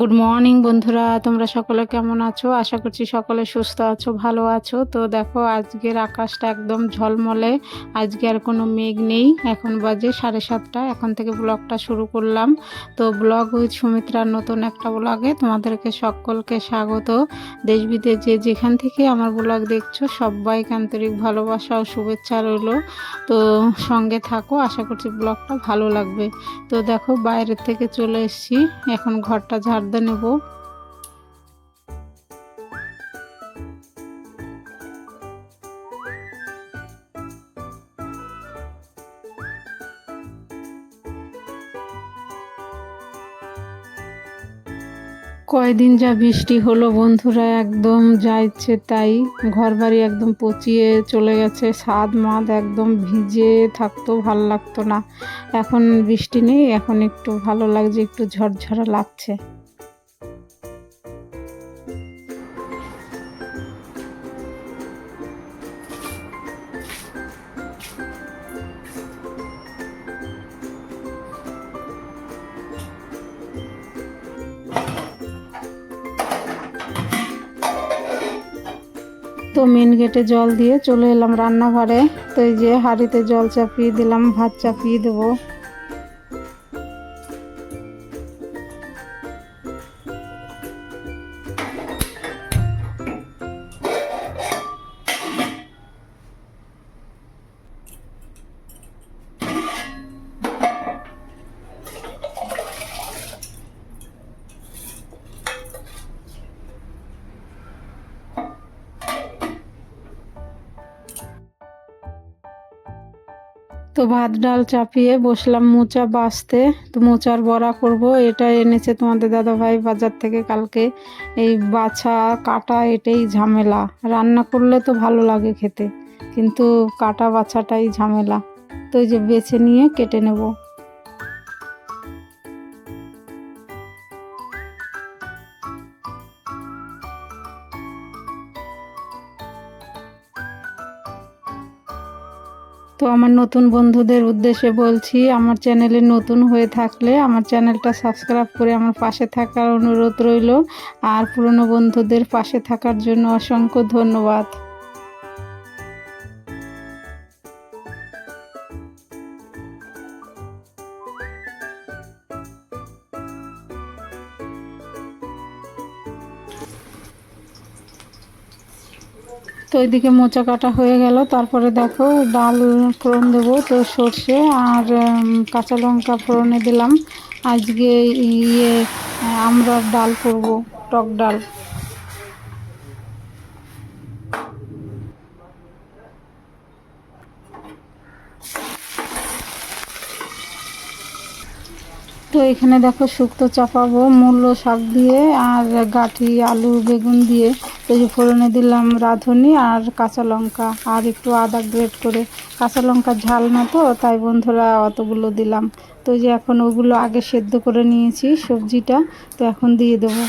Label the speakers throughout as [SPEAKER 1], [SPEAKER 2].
[SPEAKER 1] Good morning বন্ধুরা। তোমরা সকলে কেমন আছো? আশা করছি সকলে সুস্থ আছো, ভালো আছো। তো দেখো, আজকের আকাশটা একদম ঝলমলে। আজকে আর কোনো মেঘ নেই। এখন বাজে সাড়ে সাতটা। এখন থেকে ব্লগটা শুরু করলাম। তো ব্লগ উইথ সুমিত্রার নতুন একটা ব্লগে তোমাদেরকে সকলকে স্বাগত। দেশ বিদেশ যে যেখান থেকে আমার ব্লগ দেখছ, সবাইকে আন্তরিক ভালোবাসা ও শুভেচ্ছা রইল। তো সঙ্গে থাকো, আশা করছি ব্লগটা ভালো লাগবে। তো দেখো, বাইরের থেকে চলে এসেছি। এখন ঘরটা ঝাড় দিয়ে নেব। কয়দিন যা বৃষ্টি হলো বন্ধুরা, একদম যা ইচ্ছে তাই। ঘর বাড়ি একদম পচিয়ে চলে গেছে ছাদ মাদ একদম ভিজে থাকতো, ভালো লাগতো না। এখন বৃষ্টি নেই, এখন একটু ভালো লাগছে, একটু ঝরঝরা লাগছে। তো মেন গেটে জল দিয়ে চলে এলাম রান্নাঘরে। তো এই যে হাঁড়িতে জল চাপিয়ে দিলাম, ভাত চাপিয়ে দেবো। তো ভাত, ডাল চাপিয়ে বসলাম মোচা বাছতে তো মোচার বড়া করব, এটা এনেছে তোমাদের দাদাভাই বাজার থেকে কালকে। এই বাছা, কাটা এটাই ঝামেলা। রান্না করলে তো ভালো লাগে খেতে, কিন্তু কাটা বাছাটাই ঝামেলা। তো যে বেছে নিয়ে কেটে নেব। তো আমার নতুন বন্ধুদের উদ্দেশ্যে বলছি, আমার চ্যানেলে নতুন হয়ে থাকলে আমার চ্যানেলটা সাবস্ক্রাইব করে আমার পাশে থাকার অনুরোধ রইল। আর পুরনো বন্ধুদের পাশে থাকার জন্য অসংখ্য ধন্যবাদ। তো এদিকে মোচা কাটা হয়ে গেল। তারপরে দেখো ডাল ফোড়ন দেবো, তো সর্ষে আর কাঁচা লঙ্কা ফোড়নে দিলাম। আজকে ইয়ে আমরা ডাল করব, টক ডাল। তো এখানে দেখো শুক্তো চাপাবো, মূলো শাক দিয়ে আর গাঠি, আলু, বেগুন দিয়ে। এই ফোড়নে দিলাম রাঁধুনি আর কাঁচা লঙ্কা আর একটু আদা গ্রেট করে। কাঁচা লঙ্কা ঝাল না তো, তাই বন্ধুরা অতগুলো দিলাম। তো যে এখন ওগুলো আগে সেদ্ধ করে নিয়েছি সবজিটা, তো এখন দিয়ে দেবো।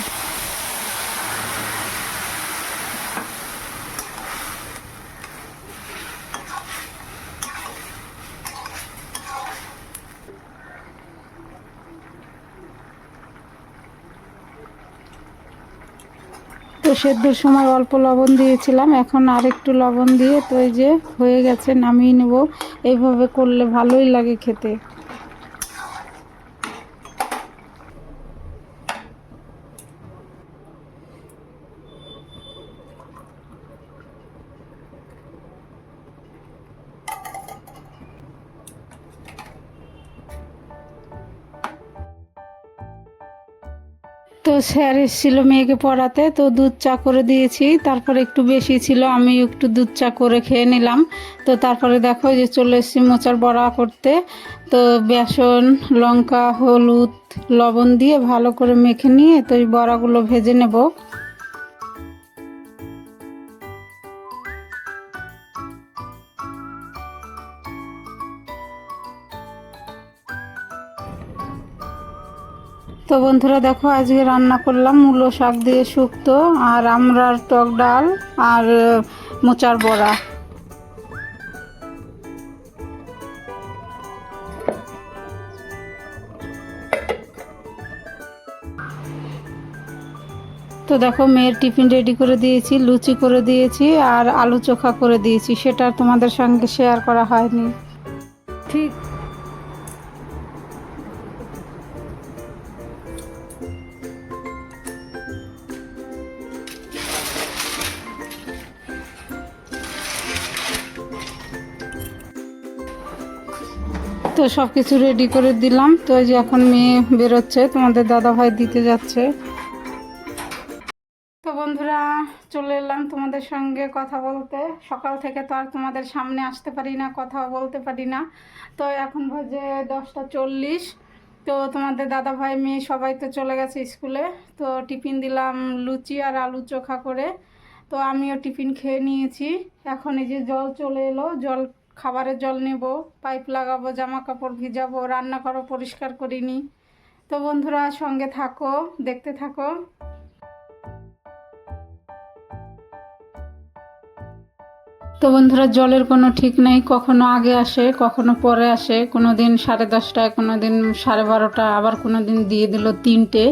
[SPEAKER 1] তো সেদ্ধের সময় অল্প লবণ দিয়েছিলাম। এখন আর একটু লবণ দিয়ে তো এই যে হয়ে গেছে, নামিয়ে নেব। এইভাবে করলে ভালোই লাগে খেতে। স্যার এসেছিল মেয়েকে পড়াতে, তো দুধ চা করে দিয়েছি। তারপর একটু বেশি ছিল আমি একটু দুধ চা করে খেয়ে নিলাম। তো তারপরে দেখো যে চলে এসেছি মোচার বড়া করতে। তো বেসন, লঙ্কা, হলুদ, লবণ দিয়ে ভালো করে মেখে নিয়ে তো এই বড়াগুলো ভেজে নেব। তো বন্ধুরা দেখো, আজকে রান্না করলাম মূলো শাক দিয়ে শুক্তো আর আমরার টক ডাল আর মোচার বড়া। তো দেখো, মেয়ের টিফিন রেডি করে দিয়েছি, লুচি করে দিয়েছি আর আলু চোখা করে দিয়েছি। সেটা তোমাদের সঙ্গে শেয়ার করা হয়নি। ঠিক তো সব কিছু রেডি করে দিলাম। তো এই যে এখন মেয়ে বেরোচ্ছে, তোমাদের দাদা ভাই দিতে যাচ্ছে। তো বন্ধুরা, চলে এলাম তোমাদের সঙ্গে কথা বলতে। সকাল থেকে তো আর তোমাদের সামনে আসতে পারি না কথা বলতে পারি না। তো এখন বাজে দশটা চল্লিশ। তো তোমাদের দাদা ভাই মেয়ে সবাই তো চলে গেছে স্কুলে। তো টিফিন দিলাম লুচি আর আলু চোখা করে। তো আমিও টিফিন খেয়ে নিয়েছি। এখন এই যে জল চলে এলো, জল খাবারের জল নেব, পাইপ লাগাবো জামা কাপড় ভিজাবো, রান্না করো, পরিষ্কার করিনি তো বন্ধুরা, সঙ্গে থাকো, দেখতে থাকো। তো বন্ধুরা, জলের কোনো ঠিক নেই, কখনো আগে আসে, কখনো পরে আসে। কোনো দিন সাড়ে দশটায়, কোনো দিন সাড়ে বারোটা, আবার কোনো দিন দিয়ে দিল তিনটে।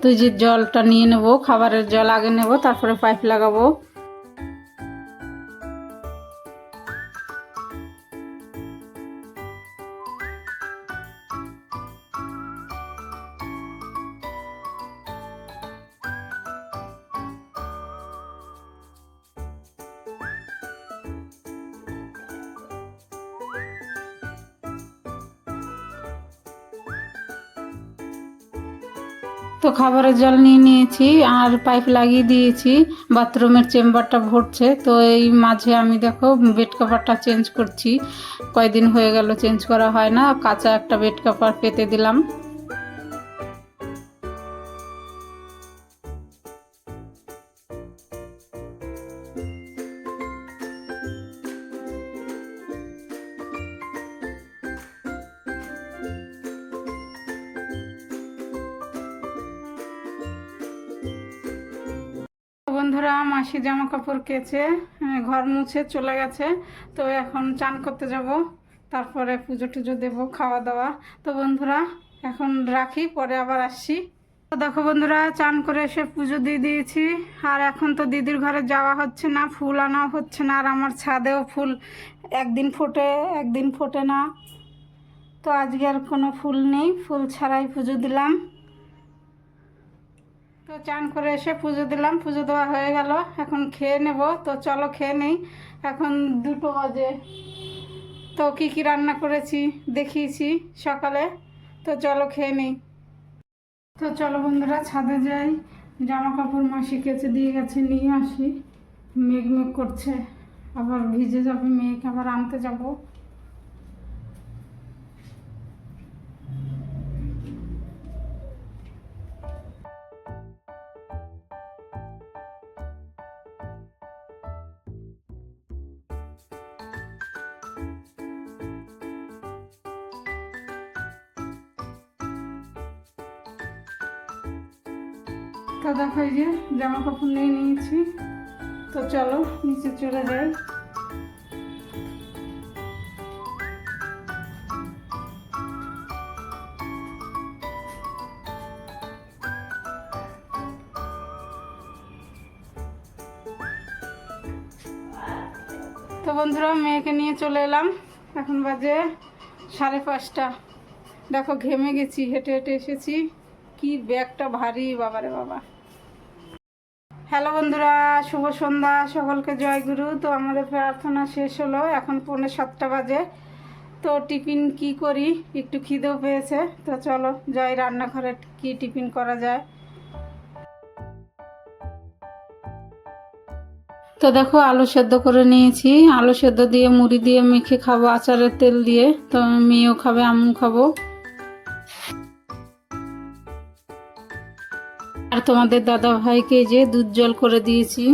[SPEAKER 1] তো যে জলটা নিয়ে নেব, খাবারের জল আগে নেব, তারপরে পাইপ লাগাবো। তো খাবারের জল নিয়ে নিয়েছি আর পাইপ লাগিয়ে দিয়েছি। বাথরুমের চেম্বারটা ভরছে তো এই মাঝে আমি দেখো বেড কাভারটা চেঞ্জ করছি। কয়দিন হয়ে গেল চেঞ্জ করা হয় না। কাঁচা একটা বেড কাভার পেতে দিলাম। বন্ধুরা, মাসি জামা কাপড় কেচে ঘর মুছে চলে গেছে। তো এখন চান করতে যাব, তারপরে পুজো টুজো দেবো, খাওয়া দাওয়া। তো বন্ধুরা, এখন রাখি, পরে আবার আসছি। তো দেখো বন্ধুরা, চান করে এসে পুজো দিয়ে দিয়েছি। আর এখন তো দিদির ঘরে যাওয়া হচ্ছে না, ফুল আনা হচ্ছে না, আর আমার ছাদেও ফুল একদিন ফোটে একদিন ফোটে না। তো আজকে আর কোনো ফুল নেই, ফুল ছাড়াই পুজো দিলাম। তো চান করে এসে পুজো দিলাম, পুজো দেওয়া হয়ে গেল। এখন খেয়ে নেব, তো চলো খেয়ে নেই। এখন দুটো বাজে। তো কি কি রান্না করেছি দেখিয়েছি সকালে। তো চলো খেয়ে নেই। তো চলো বন্ধুরা, ছাদে যাই। জামা কাপড় মাসি কেচে দিয়ে গেছে, নিয়ে আসি। মেঘ মেঘ করছে। আবার ভিজে যাবে মেঘ, আবার আনতে যাব। তো দেখো যে জামা কাপড় নিয়ে নিয়েছি। তো চলো, নিচে চলে যাই। তো বন্ধুরা, মেয়েকে নিয়ে চলে এলাম। এখন বাজে সাড়ে পাঁচটা। দেখো, ঘেমে গেছি, হেঁটে হেঁটে এসেছি। কি ব্যাগটা ভারী, বাবারে বাবা। হ্যালো বন্ধুরা, শুভ সন্ধ্যা, সকলকে জয়গুরু তো আমাদের প্রার্থনা শেষ হলো, এখন পৌনে সাতটা বাজে। তো টিফিন কি করি? একটু খিদেও পেয়েছে। তো চলো যাই রান্নাঘরে কি টিফিন করা যায়? তো দেখো, আলু সেদ্ধ করে নিয়েছি। আলু সেদ্ধ দিয়ে, মুড়ি দিয়ে, মেখে খাব, আচারের তেল দিয়ে। তো মেয়েও খাবে, আমিও খাব। আর তোমাদের দাদা ভাইকে যে দুধ জল করে দিয়েছি।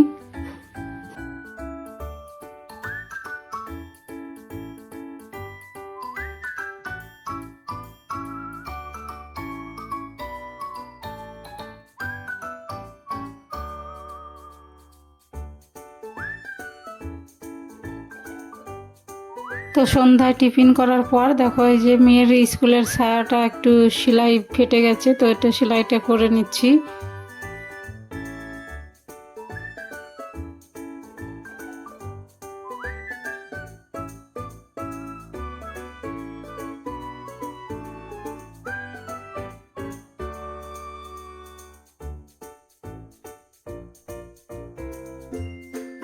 [SPEAKER 1] তো সন্ধ্যায় টিফিন করার পর দেখো এই যে মেয়ের স্কুলের ছায়াটা একটু সেলাই ফেটে গেছে, তো এটা সেলাইটা করে নিচ্ছি।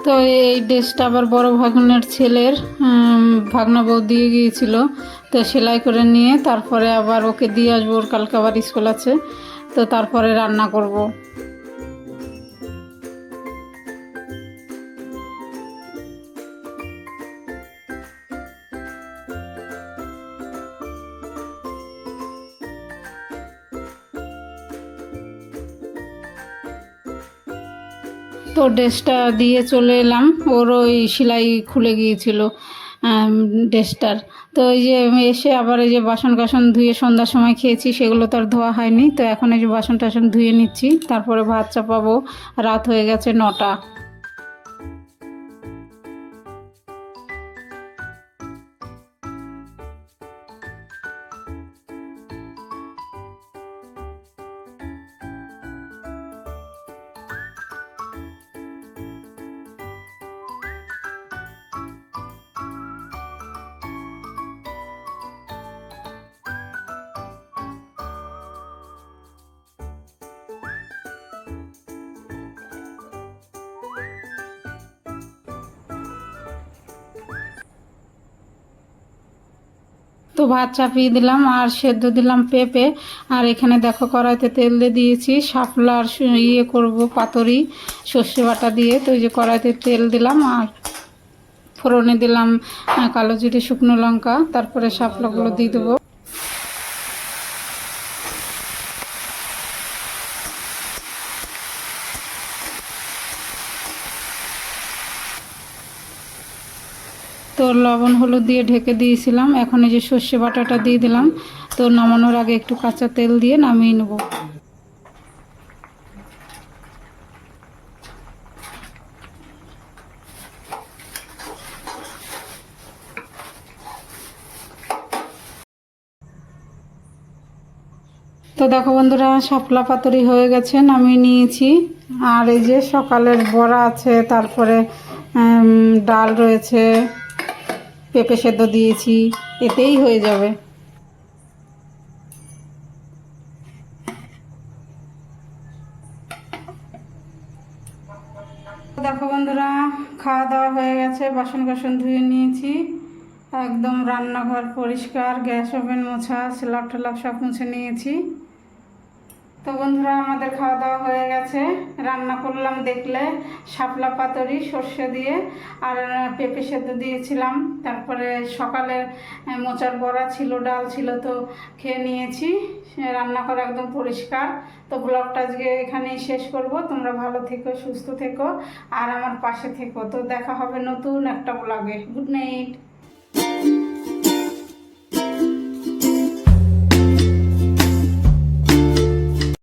[SPEAKER 1] তো এই ড্রেসটা আবার বড় ভাগনের ছেলের ভাগনা বউ দিয়ে গিয়েছিল তো সেলাই করে নিয়ে তারপরে আবার ওকে দিয়ে আসব, ওর কালকে আবার স্কুল আছে তো তারপরে রান্না করব। তো ড্রেসটা দিয়ে চলে এলাম। ওর ওই সেলাই খুলে গিয়েছিল ড্রেসটার। তো এই যে এসে আবার এই যে বাসন কাসন ধুয়ে সন্ধ্যার সময় খেয়েছি, সেগুলো তো আর ধোয়া হয়নি। তো এখন এই যে বাসন টাসন ধুয়ে নিচ্ছি, তারপরে ভাত চাপাবো। রাত হয়ে গেছে নটা। তো ভাত চাপিয়ে দিলাম আর সেদ্ধ দিলাম পেঁপে। আর এখানে দেখো কড়াইতে তেল দিয়ে দিয়েছি শাপলা আর ইয়ে করব, পাতরি, সর্ষে বাটা দিয়ে। তো ওই যে কড়াইতে তেল দিলাম আর ফোড়নে দিলাম কালো জিরে, শুকনো লঙ্কা, তারপরে শাপলাগুলো দিয়ে দেবো। লবণ হলুদ দিয়ে ঢেকে দিয়েছিলাম। এখন এই যে সর্ষে বাটাটা দিয়ে দিলাম। তো নামানোর আগে একটু কাঁচা তেল দিয়ে নামিয়ে নেব। তো দেখো বন্ধুরা, শাপলা পাতুরি হয়ে গেছে, নামিয়ে নিয়েছি। আর এই যে সকালের বড়া আছে, তারপরে ডাল রয়েছে পেঁপে সেদ্ধ দিয়েছি, এতেই হয়ে যাবে। দেখো বন্ধুরা, খাওয়া দাওয়া হয়ে গেছে বাসন কাসন ধুয়ে নিয়েছি। একদম রান্নাঘর পরিষ্কার, গ্যাস ওভেন মোছা স্ল্যাব টেলাব সব মুছে নিয়েছি। তো বন্ধুরা আমাদের খাওয়া দাওয়া হয়ে গেছে। রান্না করলাম দেখলে শাপলা পাতরি সর্ষে দিয়ে আর পেঁপে সেদ্ধ দিয়েছিলাম। তারপরে সকালে আহ, মোচার বড়া ছিল ডাল ছিল তো খেয়ে নিয়েছি। রান্না করা একদম পরিষ্কার। তো ব্লগটা আজকে এখানেই শেষ করব। তোমরা ভালো থেকো সুস্থ থেকো আর আমার পাশে থেকো। তো দেখা হবে নতুন একটা ব্লগে। Good night!